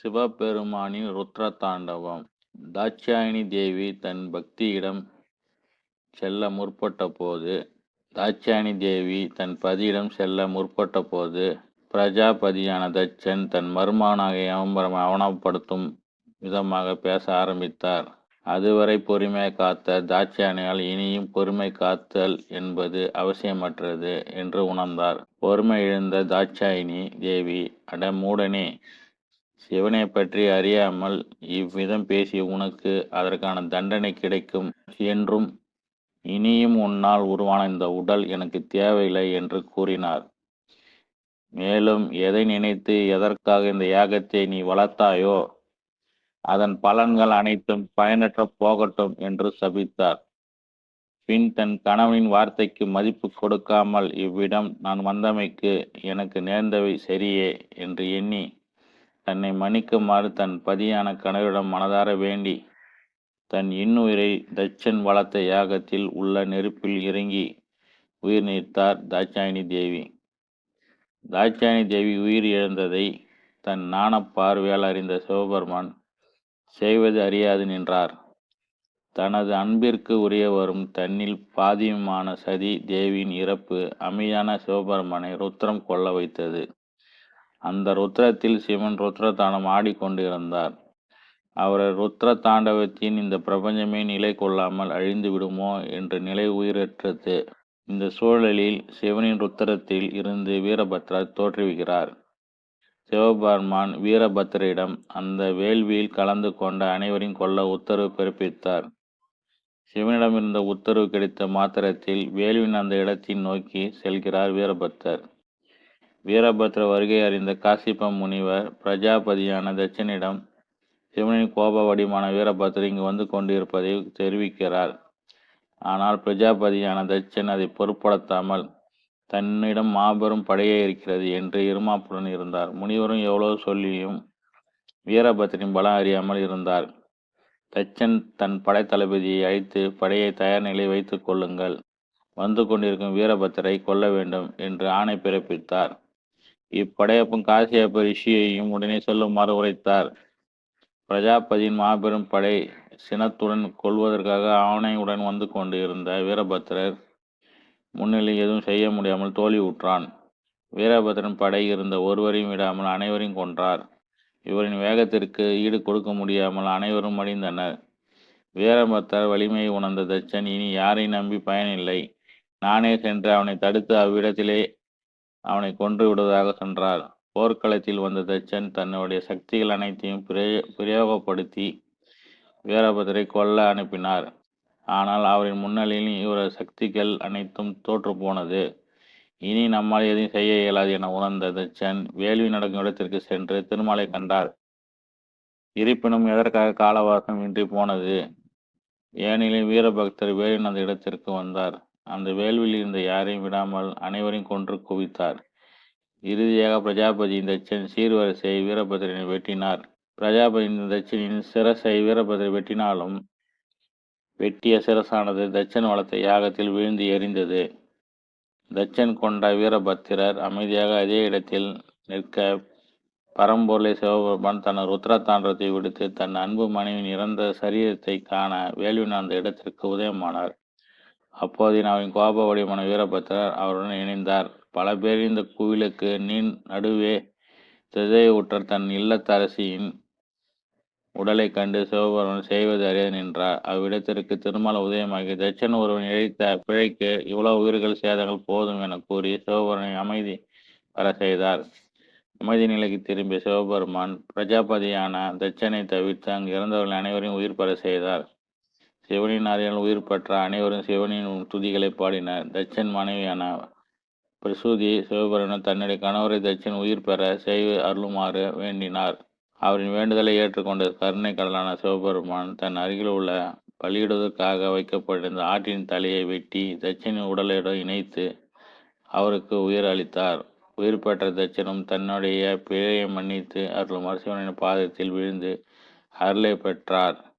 சிவபெருமானின் ருத்ர தாண்டவம் தாட்சாயணி தேவி தன் பக்தியிடம் செல்ல முற்பட்ட போது தாட்சாயணி தேவி தன் பதியிடம் செல்ல முற்பட்டபோது பிரஜாபதியான தச்சன் தன் மருமானாக அவம்பரம் அவனப்படுத்தும் விதமாக பேச ஆரம்பித்தார். அதுவரை பொறுமை காத்த தாட்சாயணியால் இனியும் பொறுமை காத்தல் என்பது அவசியமற்றது என்று உணர்ந்தார். பொறுமை இழந்த தாட்சாயினி தேவி அட மூடனே சிவனை பற்றி அறியாமல் இவ்விதம் பேசிய உனக்கு அதற்கான தண்டனை கிடைக்கும் என்றும் இனியும் உன்னால் உருவான இந்த உடல் எனக்கு தேவையில்லை என்று கூறினார். மேலும் எதை நினைத்து எதற்காக இந்த யாகத்தை நீ வளர்த்தாயோ அதன் பலன்கள் அனைத்தும் பயனற்ற போகட்டும் என்று சபித்தார். பின் தன் கணவனின் வார்த்தைக்கு மதிப்பு கொடுக்காமல் இவ்விடம் நான் வந்தமைக்கு எனக்கு நேர்ந்தவை சரியே என்று எண்ணி தன்னை மன்னிக்குமாறு தன் பதியான கணவரிடம் மனதார வேண்டி தன் இன்னுயிரை தட்சன் வளர்த்த யாகத்தில் உள்ள நெருப்பில் இறங்கி உயிர் நீத்தார் தாட்சாயணி தேவி. தாட்சாயணி தேவி உயிர் இழந்ததை தன் நாண பார்வையால் அறிந்த சிவபெருமான் செய்வது அறியாது நின்றார். தனது அன்பிற்கு உரிய வரும் தன்னில் பாதியுமான சதி தேவியின் இறப்பு அமையான சிவபெருமானை ருத்ரம் கொள்ள வைத்தது. அந்த ருத்ரத்தில் சிவன் ருத்ரதானம் ஆடிக்கொண்டிருந்தார். அவர் ருத்ர தாண்டவத்தின் இந்த பிரபஞ்சமே நிலை கொள்ளாமல் அழிந்து விடுமோ என்ற நிலை உயிரற்றது. இந்த சூழலில் சிவனின் ருத்திரத்தில் இருந்து வீரபத்ரர் தோற்றுவிக்கிறார். சிவபெருமான் வீரபத்ரிடம் அந்த வேள்வியில் கலந்து கொண்ட அனைவரையும் கொல்ல உத்தரவு பிறப்பித்தார். சிவனிடம் இருந்த உத்தரவு கிடைத்த மாத்திரத்தில் வேள்வின் அந்த இடத்தின் நோக்கி செல்கிறார் வீரபத்தர் வீரபத்ர வருகை அறிந்த காசிப்ப முனிவர் பிரஜாபதியான தட்சனிடம் சிவனின் கோப வடிவான வீரபத்ரர் இங்கு வந்து கொண்டிருப்பதை தெரிவிக்கிறார். ஆனால் பிரஜாபதியான தட்சன் அதை பொருட்படுத்தாமல் தன்னிடம் மாபெரும் படையே இருக்கிறது என்று இருமாப்புடன் இருந்தார். முனிவரும் எவ்வளவு சொல்லியும் வீரபத்ரின் பலம் அறியாமல் இருந்தார். தச்சன் தன் படைத்தளபதியை அழைத்து படையை தயார் நிலை வைத்துக் கொள்ளுங்கள். வந்து கொண்டிருக்கும் வீரபத்திரை கொல்ல வேண்டும் என்று ஆணை பிறப்பித்தார். இப்படையப்பும் காசியப்ப ரிஷியையும் உடனே சொல்லுமாறு உரைத்தார். பிரஜாபதியின் மாபெரும் படை சினத்துடன் கொள்வதற்காக ஆணையுடன் வந்து கொண்டு இருந்த வீரபத்திரர் முன்னிலை எதுவும் செய்ய முடியாமல் தோல்வியுற்றான் வீரபத்திரன் படை இருந்த ஒருவரையும் விடாமல் அனைவரையும் கொன்றார். இவரின் வேகத்திற்கு ஈடு கொடுக்க முடியாமல் அனைவரும் மடிந்தனர். வீரபத்தர் வலிமையை உணர்ந்த தச்சன் இனி யாரை நம்பி பயனில்லை. நானே சென்று அவனை தடுத்து அவ்விடத்திலே அவனை கொன்று விடுவதாக சென்றார் போர்க்களத்தில் வந்த தச்சன் தன்னுடைய சக்திகள் அனைத்தையும் பிரயோ பிரயோகப்படுத்தி வீரபத்ரை கொல்ல அனுப்பினார். ஆனால் அவரின் முன்னிலையில் இவரது சக்திகள் அனைத்தும் தோற்று போனது. இனி நம்மால் எதையும் செய்ய இயலாது என உணர்ந்த தச்சன் வேள்வி நடக்கும் இடத்திற்கு சென்று திருமலை கண்டார். இருப்பினும் எதற்காக காலவாசம் இன்றி போனது? ஏனெனில் வீரபக்தர் வேலின் அந்த இடத்திற்கு வந்தார். அந்த வேள்வியில் இருந்த யாரையும் விடாமல் அனைவரையும் கொன்று குவித்தார். இறுதியாக பிரஜாபதியின் தச்சன் சீர்வரிசை வீரபத்ரனை வெட்டினார். பிரஜாபதியின் தச்சனின் சிரசை வீரபத்ரை வெட்டினாலும் வெட்டிய சிரசானது தச்சன் வளர்த்த யாகத்தில் விழுந்து எரிந்தது. தச்சன் கொண்ட வீரபத்திரர் அமைதியாக அதே இடத்தில் நிற்க பரம்பொருளை சிவபெருமான் தனது ருத்ர விடுத்து தன் அன்பு மனைவியின் இறந்த சரீரத்தை காண வேள்வின் அந்த இடத்திற்கு உதயமானார். அப்போது அவரின் கோப வடிவமான வீரபத்திரர் அவருடன் இணைந்தார். பல பேர் இந்த கோவிலுக்கு நீன் நடுவே திதையுற்ற தன் இல்லத்தரசியின் உடலை கண்டு சிவபெருமன் செய்வது அறிய நின்றார். அவ்விடத்திற்கு திருமல உதயமாகி தட்சன் ஒருவன் இழைத்த பிழைக்கு இவ்வளவு உயிர்கள் சேதங்கள் போதும் என கூறி சிவபெருமனை அமைதி வர செய்தார். அமைதி நிலைக்கு திரும்பிய சிவபெருமான் பிரஜாபதியான தட்சனை தவிர்த்து அங்கு இறந்தவர்கள் அனைவரையும் உயிர் பெற செய்தார். சிவனின் அறையால் உயிர் பெற்ற அனைவரும் சிவனின் துதிகளை பாடினர். தட்சன் மனைவியான பிரசூதி சிவபெருமன் தன்னுடைய கணவரை தட்சன் உயிர் பெற செய்து அருளுமாறு வேண்டினார். அவரின் வேண்டுதலை ஏற்றுக்கொண்ட கருணை கடலான சிவபெருமான் தன் அருகில் உள்ள பலியிடுவதற்காக வைக்கப்பட்டிருந்த ஆட்டின் தலையை வெட்டி தட்சனின் உடலுடன் இணைத்து அவருக்கு உயிர் அளித்தார். உயிர் பெற்ற தட்சனும் தன்னுடைய பிழையை மன்னித்து அருளுமாறு சிவனின் பாதத்தில் விழுந்து அருளை பெற்றார்.